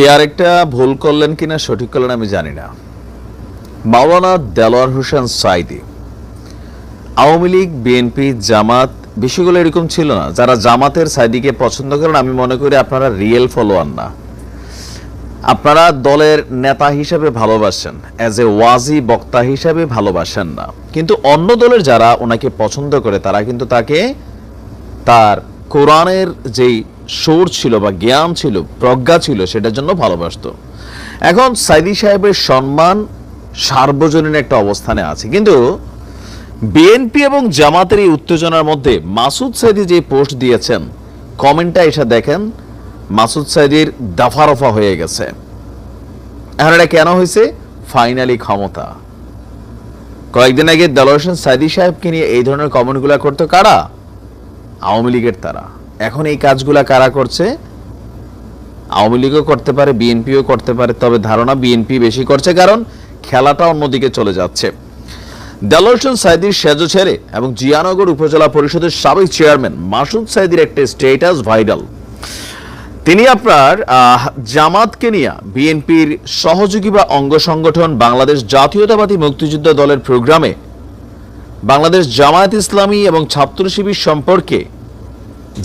এ আরেকটা ভুল করলেন কিনা, সঠিক করলেন আমি জানি না। মাওলানা দেলোয়ার হোসেন সাইদি, আওয়ামী লীগ বিএনপি জামাত বিষয়গুলো এরকম ছিল না। যারা জামাতের সাইদিকে পছন্দ করেন, আমি মনে করি আপনারা রিয়েল ফলোয়ার না। আপনারা দলের নেতা হিসেবে ভালোবাসেন অ্যাজ এ ওয়াজি বক্তা হিসেবে ভালোবাসেন না। কিন্তু অন্য দলের যারা ওনাকে পছন্দ করে, তারা কিন্তু তাকে তার কোরআনের যেই সোর ছিল বা জ্ঞান ছিল, প্রজ্ঞা ছিল, সেটার জন্য ভালোবাসতো। এখন সাইদি সাহেবের সম্মান সার্বজনীন একটা অবস্থানে আছে। কিন্তু বিএনপি এবং জামাতের এই উত্তেজনার মধ্যে মাসুদ সাইদি যে পোস্ট দিয়েছেন, কমেন্টটা এসে দেখেন, মাসুদ সাইদির দাফারফা হয়ে গেছে। এখন এটা কেন হয়েছে? ফাইনালি ক্ষমতা। কয়েকদিন আগে দেলোয়ার হোসেন সাইদি সাহেবকে নিয়ে এই ধরনের কমেন্টগুলো করতো কারা? আওয়ামী লীগের তারা। এখন এই কাজগুলা কারা করছে? আওয়ামী লীগও করতে পারে, বিএনপিও করতে পারে, তবে ধারণা বিএনপি বেশি করছে, কারণ খেলাটা অন্যদিকে চলে যাচ্ছে। হোসেন সাইদির সেজো ছেড়ে এবং জিয়ানগর উপজেলা পরিষদের সাবেক চেয়ারম্যান মাসুদ সাইদির একটা স্টেটাস ভাইরাল তিনি আপনার জামাতকে নিয়ে বিএনপির সহযোগী বা অঙ্গ সংগঠন বাংলাদেশ জাতীয়তাবাদী মুক্তিযুদ্ধ দলের প্রোগ্রামে বাংলাদেশ জামায়াত ইসলামী এবং ছাত্র শিবির সম্পর্কে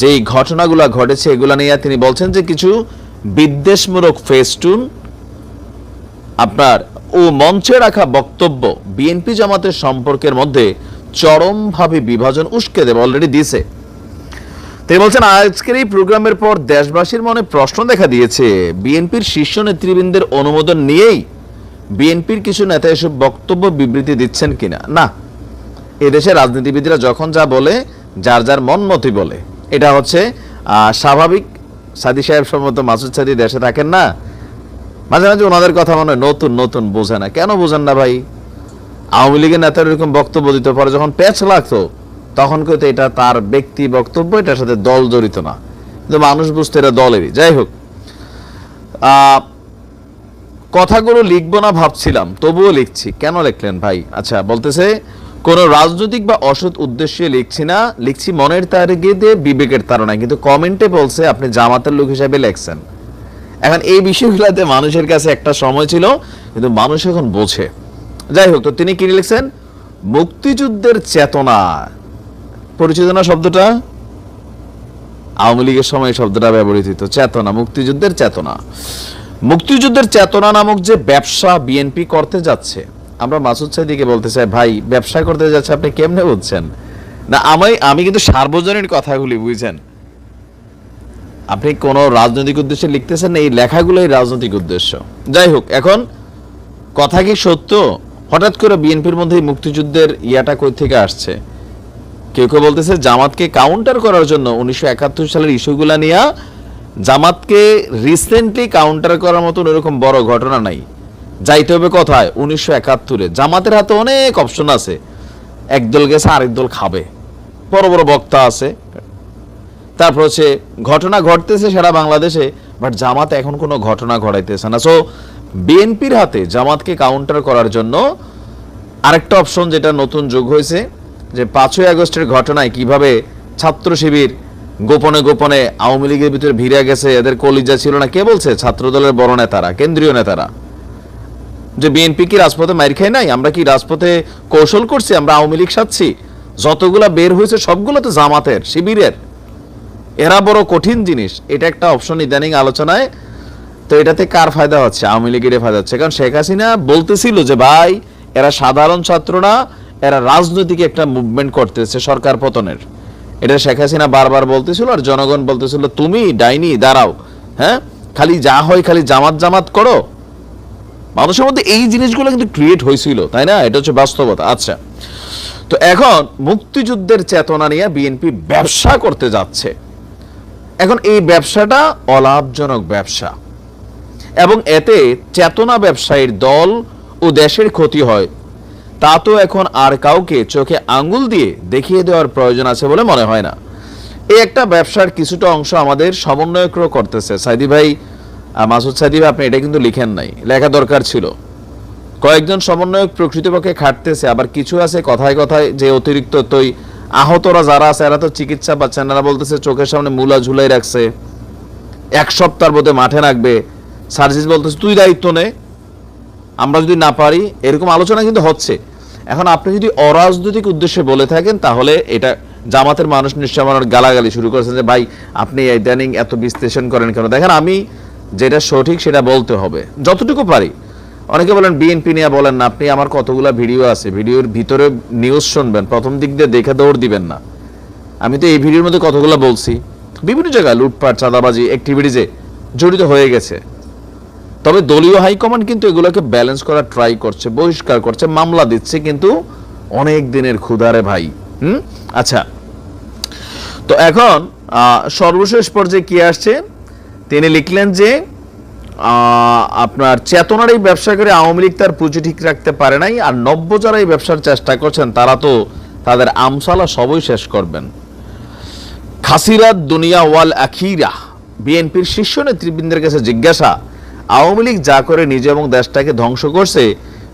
যেই ঘটনাগুলো ঘটেছে, এগুলো নিয়ে তিনি বলছেন যে কিছু বিদ্বেষমূলক ফেস্টুন আপনার ও মঞ্চে রাখা বক্তব্য বিএনপি জামাতের সম্পর্কের মধ্যে চরমভাবে বিভাজন উস্কে দেবে অলরেডি দিয়েছে। তিনি বলছেন, আজকের এই প্রোগ্রামের পর দেশবাসীর মনে প্রশ্ন দেখা দিয়েছে। বিএনপির শীর্ষ নেতৃবৃন্দের অনুমোদন নিয়েই বিএনপির কিছু নেতা এসব বক্তব্য বিবৃতি দিচ্ছেন কিনা? না। এদেশের রাজনীতিবিদরা যখন যা বলে, যার যার মন মতই বলে। এটা হচ্ছে স্বাভাবিক সাদি সাহেব সম্মত মাসুদ সাদি দেশে থাকেন না। মাঝে মাঝে ওনাদের কথা মনে নতুন নতুন বোঝে না। কেন বোঝেন না ভাই? আওয়ামী লীগের নেতার এরকম বক্তব্য দিতে পারে, যখন প্যাচ লাগতো, তখন কিন্তু এটা তার ব্যক্তি বক্তব্য, এটার সাথে দল জড়িত না। কিন্তু মানুষ বুঝতে এটা দলেরই। যাই হোক কথাগুলো লিখব না ভাবছিলাম, তবুও লিখছি। কেন লিখলেন ভাই? আচ্ছা বলতেছে কোনো রাজনৈতিক বা অসৎ উদ্দেশ্যে লিখছি না, লিখছি মনের তারিখে বিবেকের তারণায় কিন্তু কমেন্টে বলছে আপনি জামাতের লোক হিসাবে লেখছেন। এখন এই বিষয়গুলোতে মানুষের কাছে একটা সময় ছিল, কিন্তু মানুষ এখন বোঝে। যাই হোক, তো তিনি কি লিখছেন? মুক্তিযুদ্ধের চেতনা। পরিচিত না শব্দটা? আওয়ামী লীগের সময় শব্দটা ব্যবহৃত হতো চেতনা, মুক্তিযুদ্ধের চেতনা। মুক্তিযুদ্ধের চেতনা নামক যে ব্যবসা বিএনপি করতে যাচ্ছে আমরা মাসুদ সাইদিকে বলতে চাই, ভাই, ব্যবসা করতে যাচ্ছে আপনি কেমনে বুঝছেন? না, আমি আমি কিন্তু সার্বজনীন কথাগুলি বুঝছেন আপনি কোনো রাজনৈতিক উদ্দেশ্যে লিখতেছেন এই লেখাগুলোই রাজনৈতিক উদ্দেশ্য। যাই হোক, এখন কথা কি সত্য? হঠাৎ করে বিএনপির মধ্যে মুক্তিযুদ্ধের ইয়াটা কই থেকে আসছে? কেউ কেউ বলতেছে, জামাতকে কাউন্টার করার জন্য উনিশশো একাত্তর সালের ইস্যুগুলা নিয়ে জামাতকে রিসেন্টলি কাউন্টার করার মতন এরকম বড় ঘটনা নাই। যাইতে হবে কোথায়? উনিশশো একাত্তরে। জামাতের হাতে অনেক অপশন আছে। একদল গেছে, আরেক দল খাবে। বড় বড় বক্তা আছে। তারপর হচ্ছে, ঘটনা ঘটতেছে সারা বাংলাদেশে বাট জামাত এখন কোনো ঘটনা ঘটাইতেছে না। সো বিএনপির হাতে জামাতকে কাউন্টার করার জন্য আরেকটা অপশন যেটা নতুন যোগ হয়েছে, যে পাঁচই আগস্টের ঘটনায় কীভাবে ছাত্র শিবির গোপনে গোপনে আওয়ামী লীগের ভিতরে ভিড়ে গেছে, এদের কলিজা ছিল না। কে বলছে? ছাত্র দলের বড় নেতারা, কেন্দ্রীয় নেতারা। যে বিএনপি কি রাজপথে মাইর খাই নাই? আমরা কি রাজপথে কৌশল করছি? আমরা আওয়ামী লীগ সাচ্ছি যতগুলা বের হয়েছে সবগুলো তো জামাতের, শিবিরের। এরা বড় কঠিন জিনিস। এটা একটা অপশন ইদানিং আলোচনায়। তো এটাতে কার ফায়দা হচ্ছে? আওয়ামী লীগের ফায়দা হচ্ছে। কারণ শেখ হাসিনা বলতেছিল যে, ভাই, এরা সাধারণ ছাত্র না, এরা রাজনৈতিক একটা মুভমেন্ট করতেছে সরকার পতনের। এটা শেখ হাসিনা বারবার বলতেছিল আর জনগণ বলতেছিল, তুমি ডাইনি, দাঁড়াও হ্যাঁ? খালি যা হয় খালি জামাত জামাত করো মানুষের মধ্যে এই জিনিসগুলো কিন্তু ক্রিয়েট হয়েছিল, তাই না? এটা হচ্ছে বাস্তবতা। আচ্ছা তো এখন মুক্তিযুদ্ধের চেতনা নিয়ে বিএনপি ব্যবসা করতে যাচ্ছে। এখন এই ব্যবসাটা অলাভজনক ব্যবসা। এবং এতে চেতনা ব্যবসায়ীর দল ও দেশের ক্ষতি হয়। তা তো এখন আর কাউকে চোখে আঙ্গুল দিয়ে দেখিয়ে দেওয়ার প্রয়োজন আছে বলে মনে হয় না। এই একটা ব্যবসার কিছুটা অংশ আমাদের সমন্বয়করাও করতেছে। সাইদি ভাই মাসুদ ভাই আপনি এটা কিন্তু লিখেন নাই। লেখা দরকার ছিল। কয়েকজন সমন্বয়ক প্রকৃতপক্ষে খাটতেছে, আবার কিছু আছে কথায় কথায় যে অতিরিক্ত তৈ আহতরা যারা আছে, এরা তো চিকিৎসা পাচ্ছেন না। বলতেছে চোখের সামনে মূলা ঝুলাই রাখছে। এক সপ্তাহের মধ্যে মাঠে রাখবে সার্জিস বলতেছে, তুই দায়িত্ব নে। আমরা যদি না পারি, এরকম আলোচনা কিন্তু হচ্ছে। এখন আপনি যদি অরাজনৈতিক উদ্দেশ্যে বলে থাকেন, তাহলে এটা জামাতের মানুষ নিশ্চয় আমার গালাগালি শুরু করেছেন যে, ভাই, আপনি ইদানিং এত বিশ্লেষণ করেন কেন? দেখেন, আমি যেটা সঠিক সেটা বলতে হবে। যতটুকু পারি। অনেকে বলেন, বিএনপি নিয়ে বলেন না, আপনি আমার কতগুলো ভিডিও আছে, ভিডিওর ভিতরে নিউজ শুনবেন, প্রথম দিক দিয়ে দেখে দৌড় দিবেন না। আমি তো এই ভিডিওর মধ্যে কতগুলো বলছি। বিভিন্ন জায়গায় লুটপাট, চাঁদাবাজি অ্যাক্টিভিটিজে জড়িত হয়ে গেছে। তবে দলীয় হাইকমান্ড কিন্তু এগুলোকে ব্যালেন্স করার ট্রাই করছে, বহিষ্কার করছে, মামলা দিচ্ছে কিন্তু অনেক দিনের ক্ষুধারে ভাই। হুম? আচ্ছা। তো এখন সর্বশেষ পর্যায়ে কি আসছে? তিনি লিখলেন যে আপনার চেতনার এই ব্যবসা করে আওয়ামী লীগ তার পুঁজি ঠিক রাখতে পারে নাই, আর নব্য যারা এই ব্যবসার চেষ্টা করছেন, তারা তো তাদের আমসালা সবই শেষ করবেন। খাসিরাত দুনিয়া ওয়াল আখিরা, বিএনপির শীর্ষ নেতৃবৃন্দের কাছে জিজ্ঞাসা, আওয়ামী লীগ যা করে নিজে এবং দেশটাকে ধ্বংস করছে,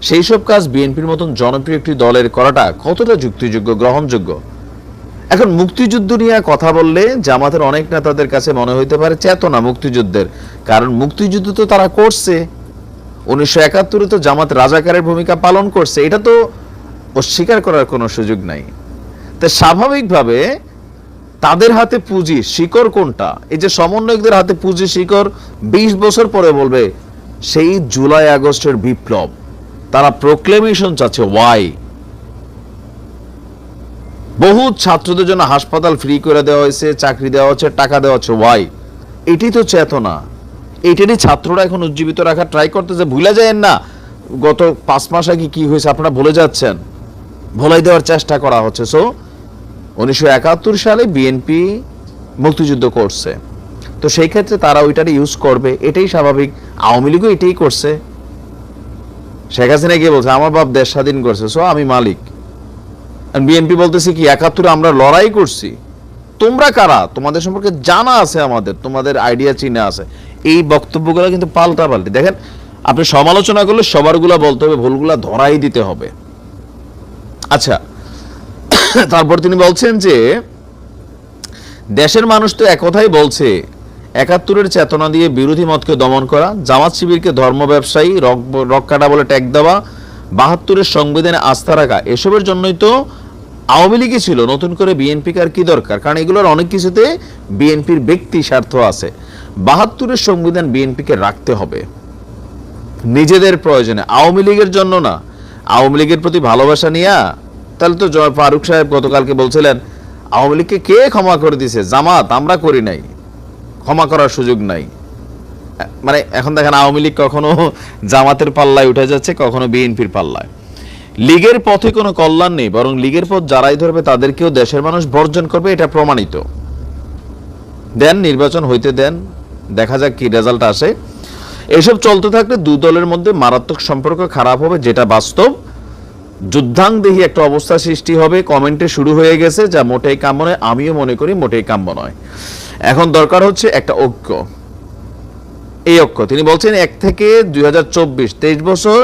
সেই সব কাজ বিএনপির মতন জনপ্রিয় একটি দলের করাটা কতটা যুক্তিযোগ্য, গ্রহণযোগ্য? এখন মুক্তিযুদ্ধ নিয়ে কথা বললে জামাতের অনেক নেতাদের কাছে মনে হইতে পারে চেতনা মুক্তিযুদ্ধের। কারণ মুক্তিযুদ্ধ তো তারা করছে। উনিশশো একাত্তরে তো জামাত রাজাকারের ভূমিকা পালন করছে। এটা তো অস্বীকার করার কোনো সুযোগ নাই। তো স্বাভাবিকভাবে তাদের হাতে পুঁজি, শিকড় কোনটা? এই যে সমন্বয়কদের হাতে পুঁজি, শিকড় বিশ বছর পরে বলবে, সেই জুলাই আগস্টের বিপ্লব। তারা প্রোক্লেমেশন চাচ্ছে ওয়াই বহু ছাত্রদের জন্য হাসপাতাল ফ্রি করে দেওয়া হয়েছে, চাকরি দেওয়া হচ্ছে, টাকা দেওয়া হচ্ছে। ওয়াই এটি তো চেতনা। এটারই ছাত্ররা এখন উজ্জীবিত রাখার ট্রাই করতেছে। ভুলে যায় না, গত পাঁচ মাস আগে কি হয়েছে আপনারা ভুলে যাচ্ছেন। ভোলাই দেওয়ার চেষ্টা করা হচ্ছে। সো উনিশশো একাত্তর সালে বিএনপি মুক্তিযুদ্ধ করছে। তো সেই ক্ষেত্রে তারা ওইটারে ইউজ করবে। এটাই স্বাভাবিক। আওয়ামী লীগও এটাই করছে। শেখ হাসিনা গিয়ে বলছে, আমার বাপ দেশ স্বাধীন করছে। সো আমি মালিক। বিএনপি বলতেছে কি, একাত্তরে আমরা লড়াই করছি। তোমরা কারা? তোমাদের সম্পর্কে জানা আছে আমাদের, তোমাদের আইডিয়া চিনে আছে। এই বক্তব্যগুলো কিন্তু পাল্টা পাল্টি। দেখেন, আপনি সমালোচনা করলে সবারগুলা বলতে হবে, ভুলগুলা ধরাই দিতে হবে। আচ্ছা তারপর তিনি বলছেন যে, দেশের মানুষ তো একথাই বলছে, একাত্তরের চেতনা দিয়ে বিরোধী মতকে দমন করা, জামাত শিবিরকে ধর্ম ব্যবসায়ী, রক- রক্কাটা বলে ট্যাগ দেওয়া, বাহাত্তরের সংবিধানে আস্থা রাখা, এসবের জন্যই তো আওয়ামী লীগই ছিল, নতুন করে বিএনপিকে আর কি দরকার? কারণ এগুলোর অনেক কিছুতে বিএনপির ব্যক্তি স্বার্থ আছে। বাহাত্তরের সংবিধান বিএনপিকে রাখতে হবে। নিজেদের প্রয়োজনে। আওয়ামী লীগের জন্য না। আওয়ামী লীগের প্রতি ভালোবাসা নিয়া, তাহলে তো ফারুক সাহেব গতকালকে বলছিলেন, আওয়ামী লীগকে কে ক্ষমা করে দিছে? জামাত, আমরা করি নাই। ক্ষমা করার সুযোগ নাই। মানে এখন দেখেন আওয়ামী লীগ কখনো জামাতের পাল্লায় উঠে যাচ্ছে, কখনো বিএনপির পাল্লায়। লীগের পথে কোনো কল্যাণ নেই, বরং লীগের পথ যারাই ধরবে তাদেরকেও দেশের মানুষ বর্জন করবে, এটা প্রমাণিত। দেন নির্বাচন হইতে দেন, দেখা যাক কি রেজাল্ট আসে। এসব চলতে থাকলে দু দলের মধ্যে মারাত্মক সম্পর্ক খারাপ হবে, যেটা বাস্তব। যুদ্ধাংদেহী একটা অবস্থা সৃষ্টি হবে, কমেন্টে শুরু হয়ে গেছে, যা মোটেই কাম্য নয়, আমিও মনে করি মোটেই কাম্য নয়। এখন দরকার হচ্ছে একটা ঐক্য। এই ঐক্য, তিনি বলছেন এক থেকে দুই হাজার চব্বিশ, তেইশ বছর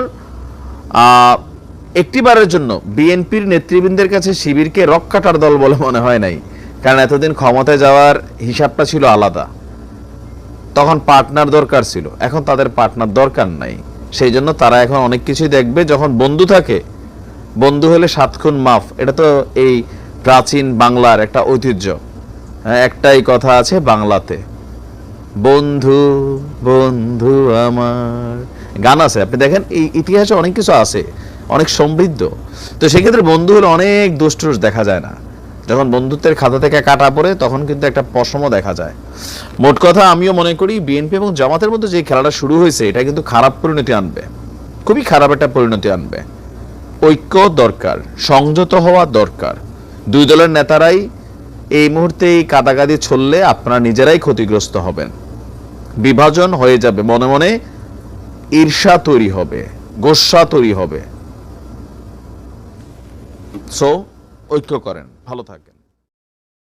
একটিবারের জন্য বিএনপির নেতৃবৃন্দের কাছে শিবিরকে রক্ষাটার দল বলে মনে হয় নাই কারণ এতদিন ক্ষমতায় যাওয়ার হিসাবটা ছিল আলাদা। তখন পার্টনার দরকার ছিল এখন তাদের পার্টনার দরকার নাই। সেই জন্য তারা এখন অনেক কিছুই দেখবে যখন বন্ধু থাকে বন্ধু হলে সাত খুন মাফ এটা তো এই প্রাচীন বাংলার একটা ঐতিহ্য। হ্যাঁ, একটাই কথা আছে বাংলাতে বন্ধু বন্ধু আমার। গান আছে আপনি দেখেন এই ইতিহাসে অনেক কিছু আছে। অনেক সমৃদ্ধ। তো সেক্ষেত্রে বন্ধু হলে অনেক দুষ্টুস দেখা যায় না। যখন বন্ধুত্বের খাতা থেকে কাটা পড়ে, তখন কিন্তু একটা পশমও দেখা যায়। মোট কথা আমিও মনে করি বিএনপি এবং জামাতের মধ্যে যে খেলাটা শুরু হয়েছে, এটা কিন্তু খারাপ পরিণতি আনবে। খুবই খারাপ একটা পরিণতি আনবে। ঐক্য দরকার, সংযত হওয়া দরকার। দুই দলের নেতারাই এই মুহূর্তে এই কাদাকাদি ছললে আপনারা নিজেরাই ক্ষতিগ্রস্ত হবেন। বিভাজন হয়ে যাবে, মনে মনে ঈর্ষা তৈরি হবে, গোস্বা তৈরি হবে। সো ঐক্য করেন ভালো থাকেন।